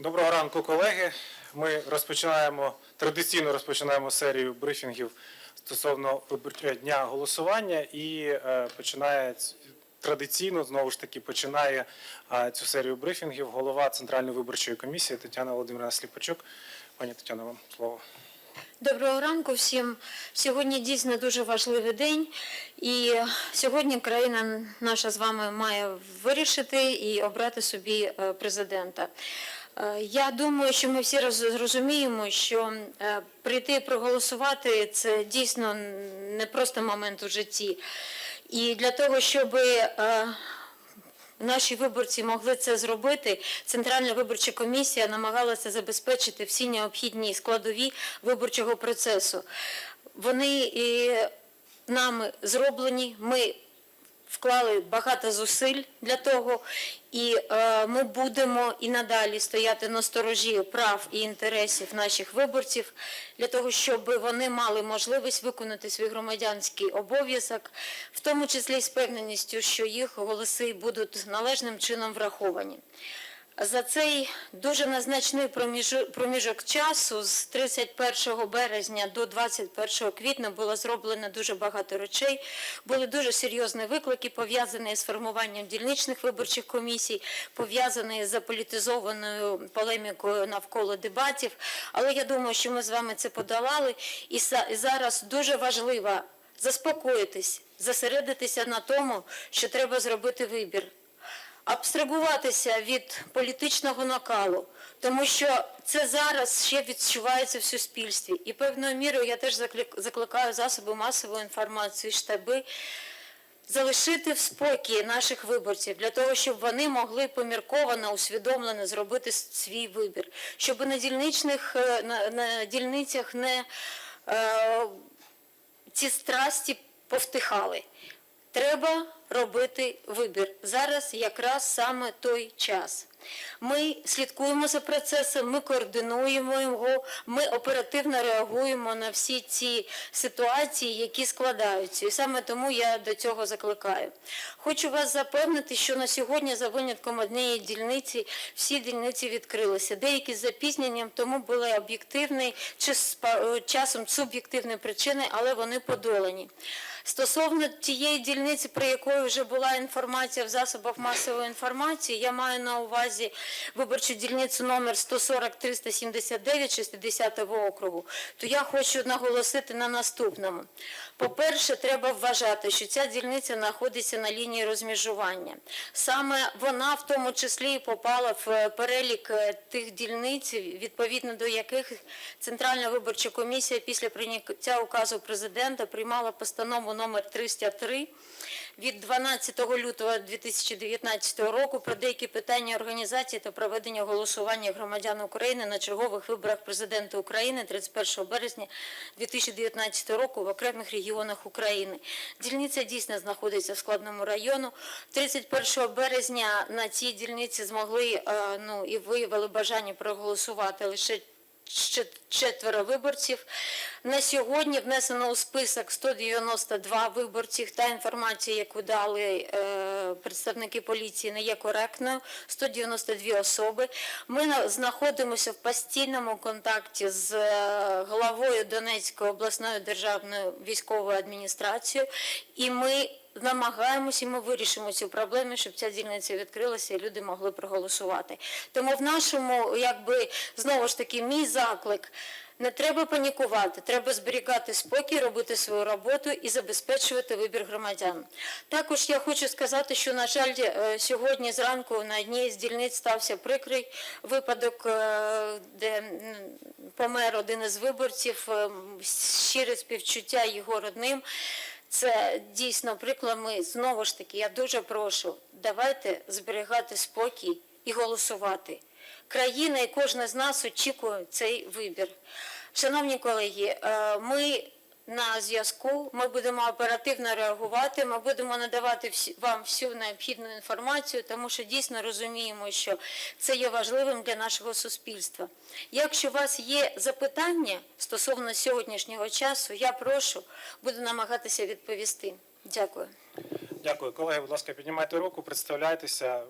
Доброго ранку, колеги. Ми розпочинаємо традиційно розпочинаємо серію брифінгів стосовно дня голосування і е, починає традиційно знову ж таки починає е, цю серію брифінгів голова Центральної виборчої комісії Тетяна Володимирівна Сліпачук. Пані Тетяна, вам слово. Доброго ранку всім. Сьогодні дійсно дуже важливий день, і сьогодні країна наша з вами має вирішити і обрати собі е, президента. Е, Я думаю, що ми всі роз- розуміємо, що е, прийти проголосувати це дійсно не просто момент у житті. І для того, щоб Наші виборці могли це зробити. Центральна виборча комісія намагалася забезпечити всі необхідні складові виборчого процесу. Вони і нами зроблені. Ми вклали багато зусиль для того, і е, ми будемо і надалі стояти на сторожі прав і інтересів наших виборців для того, щоб вони мали можливість виконати свій громадянський обов'язок, в тому числі з певненістю, що їх голоси будуть належним чином враховані. За цей дуже незначний проміжок часу з 31 березня до 21 квітня було зроблено дуже багато речей. Були дуже серйозні виклики, пов'язані з формуванням дільничних виборчих комісій, пов'язані з заполітизованою полемікою навколо дебатів. Але я думаю, що ми з вами це подолали. І зараз дуже важливо заспокоїтись, зосередитися на тому, що треба зробити вибір абстрагуватися від політичного накалу, тому що це зараз ще відчувається в суспільстві. І певною мірою я теж заклик- закликаю засоби масової інформації, штаби залишити в спокій наших виборців для того, щоб вони могли помірковано, усвідомлено зробити свій вибір, щоб на дільничних е, на, на дільницях не е, ці страсті повтихали. Треба робити вибір. Зараз якраз саме той час. Ми слідкуємо за процесом, ми координуємо його, ми оперативно реагуємо на всі ці ситуації, які складаються. І саме тому я до цього закликаю. Хочу вас запевнити, що на сьогодні, за винятком однієї дільниці, всі дільниці відкрилися. Деякі з запізненням, тому були об'єктивні чи з часом суб'єктивні причини, але вони подолані. Стосовно тієї дільниці, про якої вже була інформація в засобах масової інформації, я маю на увазі виборчу дільницю номер 140 379 60 округу, то я хочу наголосити на наступному. По-перше, треба вважати, що ця дільниця знаходиться на лінії розміжування. Саме вона в тому числі і попала в е, перелік е, тих дільниць, відповідно до яких Центральна виборча комісія після прийняття указу президента приймала постанову номер 303 від 12 лютого 2019 року про деякі питання організації та проведення голосування громадян України на чергових виборах президента України 31 березня 2019 року в окремих регіонах України. Дільниця дійсно знаходиться в складному району. 31 березня на цій дільниці змогли е, ну і виявили бажання проголосувати лише четверо виборців. На сьогодні внесено у список 192 виборців. Та інформація, яку дали е, представники поліції, не є коректною. 192 особи. Ми знаходимося в постійному контакті з е, главою Донецької обласної державної військової адміністрації, і ми намагаємося, і ми вирішимо цю проблему, щоб ця дільниця відкрилася і люди могли проголосувати. Тому в нашому, якби знову ж таки, мій заклик. Не треба панікувати, треба зберігати спокій, робити свою роботу і забезпечувати вибір громадян. Також я хочу сказати, що, на жаль, е, сьогодні зранку на одній з дільниць стався прикрий випадок, е, де помер один із виборців, е, щире співчуття його родним. Це дійсно приклад. Ми знову ж таки, я дуже прошу, давайте зберігати спокій і голосувати. Країна і кожен з нас очікує цей вибір. Шановні колеги, е, ми на зв'язку, ми будемо оперативно реагувати, ми будемо надавати вам всю необхідну інформацію, тому що дійсно розуміємо, що це є важливим для нашого суспільства. Якщо у вас є запитання стосовно сьогоднішнього часу, я прошу, буду намагатися відповісти. Дякую. Дякую, колеги. Будь ласка, піднімайте руку, представляйтеся.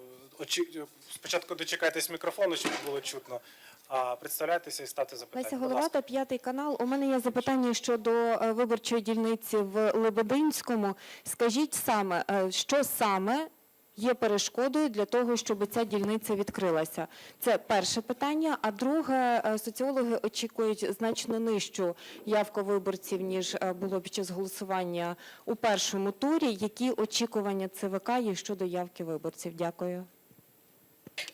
спочатку дочекайтесь мікрофону, щоб було чутно. А представляйтеся і ставте запитання. Леся. Головата, п'ятий канал. У мене є запитання щодо е, виборчої дільниці в Лебединському. Скажіть саме, е, що саме є перешкодою для того, щоб ця дільниця відкрилася? Це перше питання. А друге, е, соціологи очікують значно нижчу явку виборців, ніж було під час голосування у першому турі. Які очікування ЦВК є щодо явки виборців? Дякую.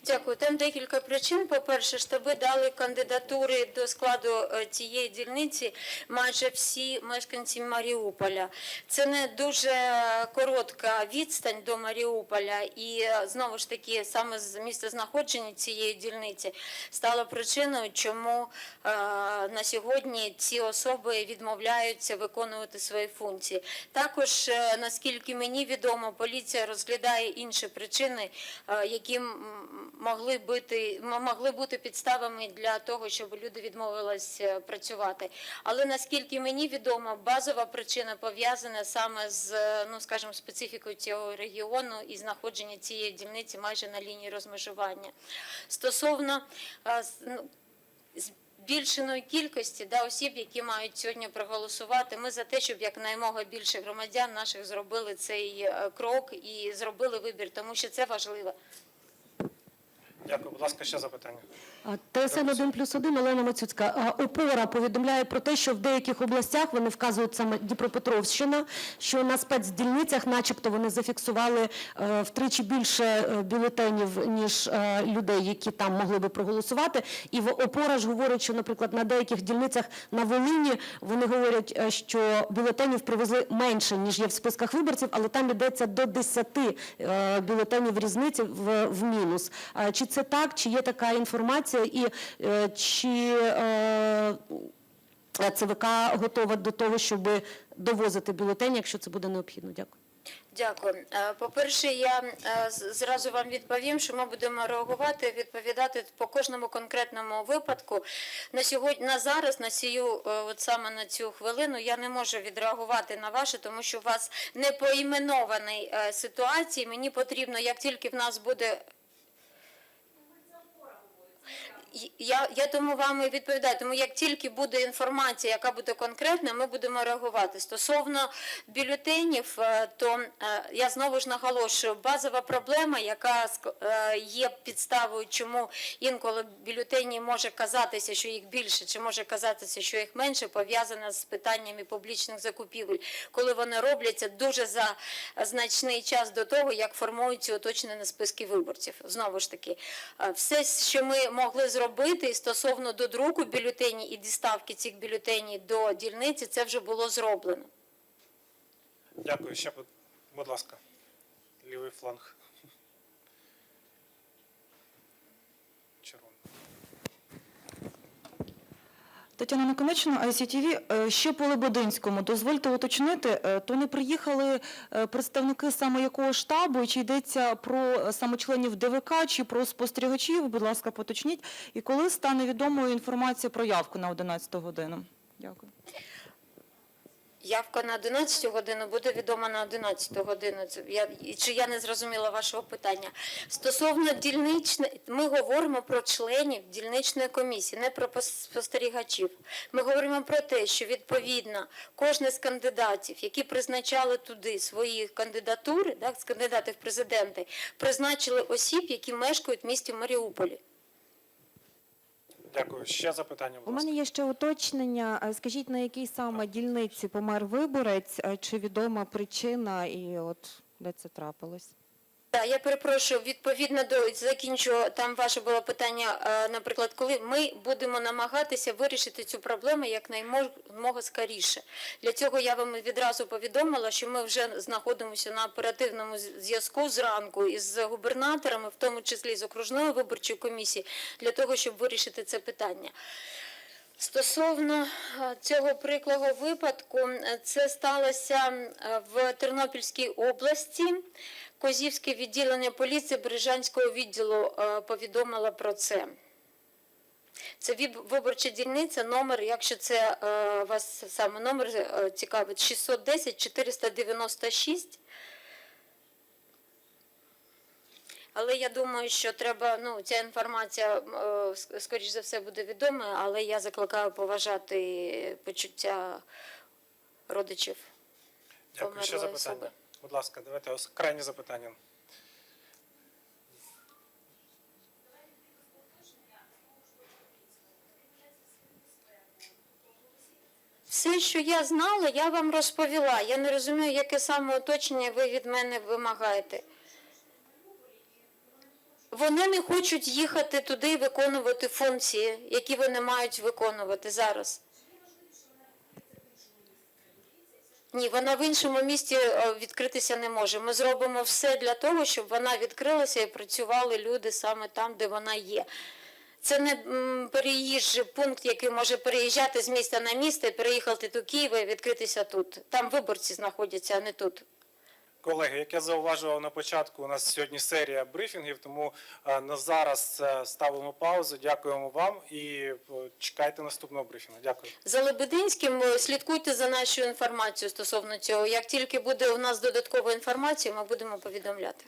Дякую. Там декілька причин. По-перше, штаби дали кандидатури до складу е, цієї дільниці майже всі мешканці Маріуполя. Це не дуже коротка відстань до Маріуполя, і е, знову ж таки саме з місця знаходження цієї дільниці стало причиною, чому е, на сьогодні ці особи відмовляються виконувати свої функції. Також, е, наскільки мені відомо, поліція розглядає інші причини, е, які м, могли бути, могли бути підставами для того, щоб люди відмовились е, працювати. Але наскільки мені відомо, базова причина пов'язана саме з, е, ну скажімо, специфікою цього регіону і знаходження цієї дільниці майже на лінії розмежування. Стосовно е, ну, збільшеної кількості да, осіб, які мають сьогодні проголосувати. Ми за те, щоб якнаймога більше громадян наших зробили цей крок і зробили вибір, тому що це важливо. Дякую. Будь ласка, ще запитання. ТСН 1 плюс 1, Олена Мацюцька. Опора повідомляє про те, що в деяких областях, вони вказують саме Дніпропетровщина, що на спецдільницях начебто вони зафіксували е, втричі більше е, бюлетенів, ніж е, людей, які там могли би проголосувати. І в Опора ж говорить, що, наприклад, на деяких дільницях на Волині вони говорять, що бюлетенів привезли менше, ніж є в списках виборців, але там йдеться до 10 е, бюлетенів різниці в, мінус. Чи це так, чи є така інформація, і е, чи е, ЦВК готова до того, щоб довозити бюлетені, якщо це буде необхідно? Дякую. Дякую. Е, По-перше, я зразу вам відповім, що ми будемо реагувати, відповідати по кожному конкретному випадку. На сьогодні, на зараз, на цю, от саме на цю хвилину, я не можу відреагувати на ваше, тому що у вас не поіменований ситуації. Мені потрібно, як тільки в нас буде Я, я тому вам і відповідаю. Тому як тільки буде інформація, яка буде конкретна, ми будемо реагувати. Стосовно бюлетенів, е, то е, я знову ж наголошую, базова проблема, яка е, є підставою, чому інколи бюлетені може казатися, що їх більше, чи може казатися, що їх менше, пов'язана з питаннями публічних закупівель, коли вони робляться дуже за значний час до того, як формуються уточнені списки виборців. Знову ж таки, все, що ми могли зробити стосовно до друку бюлетені і діставки цих бюлетенів до дільниці, це вже було зроблено. Дякую. Ще, будь ласка, лівий фланг. Тетяна Наконечна, ICTV. Е, Ще по Лебединському. Дозвольте уточнити, е, то не приїхали е, представники саме якого штабу, чи йдеться про саме членів ДВК, чи про спостерігачів, будь ласка, поточніть. І коли стане відомою інформація про явку на 11 годину? Дякую. Явка на 11 годину буде відома на 11 годину. Я чи я не зрозуміла вашого питання? Стосовно дільничної, ми говоримо про членів дільничної комісії, не про пос- спостерігачів. Ми говоримо про те, що відповідно кожен з кандидатів, які призначали туди свої кандидатури, так, з кандидатів президенти, призначили осіб, які мешкають в місті Маріуполі. Дякую. Ще запитання, У будь ласка. мене є ще уточнення. Е, Скажіть, на якій саме дільниці помер виборець, Е, чи відома причина і от де це трапилось? Так, я перепрошую, відповідно до закінчу, там ваше було питання, е, наприклад, коли ми будемо намагатися вирішити цю проблему якнаймога скоріше. Для цього я вам відразу повідомила, що ми вже знаходимося на оперативному зв'язку зранку із губернаторами, в тому числі з окружною виборчою комісією, для того, щоб вирішити це питання. Стосовно е, цього приклого випадку, е, це сталося в Тернопільській області. Козівське відділення поліції Бережанського відділу е, повідомило про це. Це виборча дільниця, номер, якщо це е, вас саме номер е, цікавить, 610 496 Але я думаю, що треба, ну, ця інформація, скоріш за все, буде відома, але я закликаю поважати почуття родичів. Дякую. Померлої запитання. особи. Будь ласка, давайте ос- крайнє запитання. Все, що я знала, я вам розповіла. Я не розумію, яке саме уточнення ви від мене вимагаєте. Вони не хочуть їхати туди і виконувати функції, які вони мають виконувати зараз. Ні, вона в іншому місті е, відкритися не може. Ми зробимо все для того, щоб вона відкрилася і працювали люди саме там, де вона є. Це не переїжджий пункт, який може переїжджати з міста на місто переїхати до Києва і відкритися тут. Там виборці знаходяться, а не тут. Колеги, як я зауважував на початку, у нас сьогодні серія брифінгів, тому е, на зараз ставимо паузу. Дякуємо вам і е, чекайте наступного брифінгу. Дякую. За Лебединським е, слідкуйте за нашою інформацією стосовно цього. Як тільки буде у нас додаткова інформація, ми будемо повідомляти.